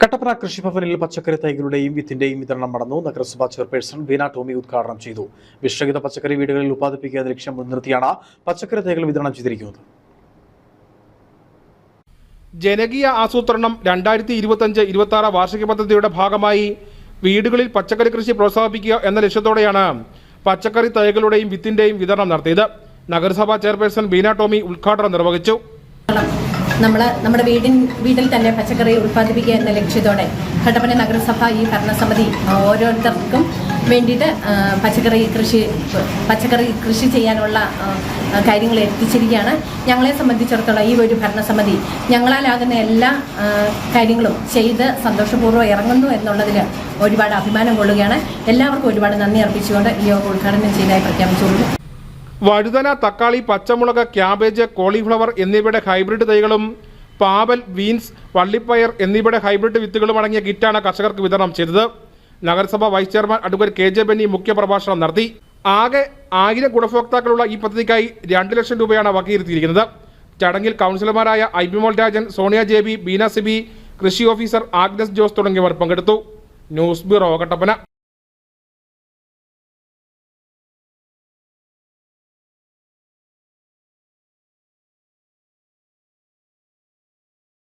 കട്ടപ്പന കൃഷിഭവനിൽ പച്ചക്കറി തൈകളുടെയും വിത്തിന്റെയും വിതരണം നടന്നു. നഗരസഭാ ചെയർപേഴ്സൺ ബീന ടോമി ഉദ്ഘാടനം ചെയ്തു. വിഷരഹിത പച്ചക്കറി വീടുകളിൽ ഉത്പാദിപ്പിക്കുക ലക്ഷ്യം മുൻനിർത്തിയാണ് പച്ചക്കറി തൈകൾ വിതരണം ചെയ്തിരിക്കുന്നത്. ജനകീയ ആസൂത്രണം രണ്ടായിരത്തി ഇരുപത്തഞ്ച് ഇരുപത്തി ആറ് വാർഷിക പദ്ധതിയുടെ ഭാഗമായി വീടുകളിൽ പച്ചക്കറി കൃഷി പ്രോത്സാഹിപ്പിക്കുക എന്ന ലക്ഷ്യത്തോടെയാണ് പച്ചക്കറി തൈകളുടെയും വിത്തിന്റെയും വിതരണം നടത്തിയത്. നഗരസഭാ ചെയർപേഴ്സൺ ബീന ടോമി ഉദ്ഘാടനം നിർവഹിച്ചു. നമ്മൾ നമ്മുടെ വീടിൻ വീട്ടിൽ തന്നെ പച്ചക്കറി ഉൽപ്പാദിപ്പിക്കുക എന്ന ലക്ഷ്യത്തോടെ കട്ടപ്പന നഗരസഭ ഈ ഭരണസമിതി ഓരോരുത്തർക്കും വേണ്ടിയിട്ട് പച്ചക്കറി കൃഷി പച്ചക്കറി കൃഷി ചെയ്യാനുള്ള കാര്യങ്ങൾ എത്തിച്ചിരിക്കുകയാണ്. ഞങ്ങളെ സംബന്ധിച്ചിടത്തോളം ഈ ഒരു ഭരണസമിതി ഞങ്ങളാലാകുന്ന എല്ലാ കാര്യങ്ങളും ചെയ്ത് സന്തോഷപൂർവം ഇറങ്ങുന്നു എന്നുള്ളതിൽ ഒരുപാട് അഭിമാനം കൊള്ളുകയാണ്. എല്ലാവർക്കും ഒരുപാട് നന്ദി അർപ്പിച്ചുകൊണ്ട് ഈ യോഗ ഉദ്ഘാടനം ചെയ്തതായി പ്രഖ്യാപിച്ചുകൊള്ളുന്നു. വഴുതന തക്കാളി പച്ചമുളക് ക്യാബേജ് കോളിഫ്ലവർ എന്നിവയുടെ ഹൈബ്രിഡ് തൈകളും പാവൽ ബീൻസ് വള്ളിപ്പയർ എന്നിവയുടെ ഹൈബ്രിഡ് വിത്തുകളും അടങ്ങിയ കിറ്റാണ് കർഷകർക്ക് വിതരണം ചെയ്തത്. നഗരസഭ vice chairman advocate K J Benny മുഖ്യപ്രഭാഷണം നടത്തി. ആകെ ആയിരം ഗുണഭോക്താക്കളുള്ള ഈ പദ്ധതിക്കായി രണ്ട് ലക്ഷം രൂപയാണ് വകയിരുത്തിയിരിക്കുന്നത്. ചടങ്ങിൽ കൗൺസിലർമാരായ I Bimol Rajan Sonia J B Beena Sibi കൃഷി ഓഫീസർ ആഗ്നസ് ജോസ് തുടങ്ങിയവർ പങ്കെടുത്തു. News bureau Kattappana.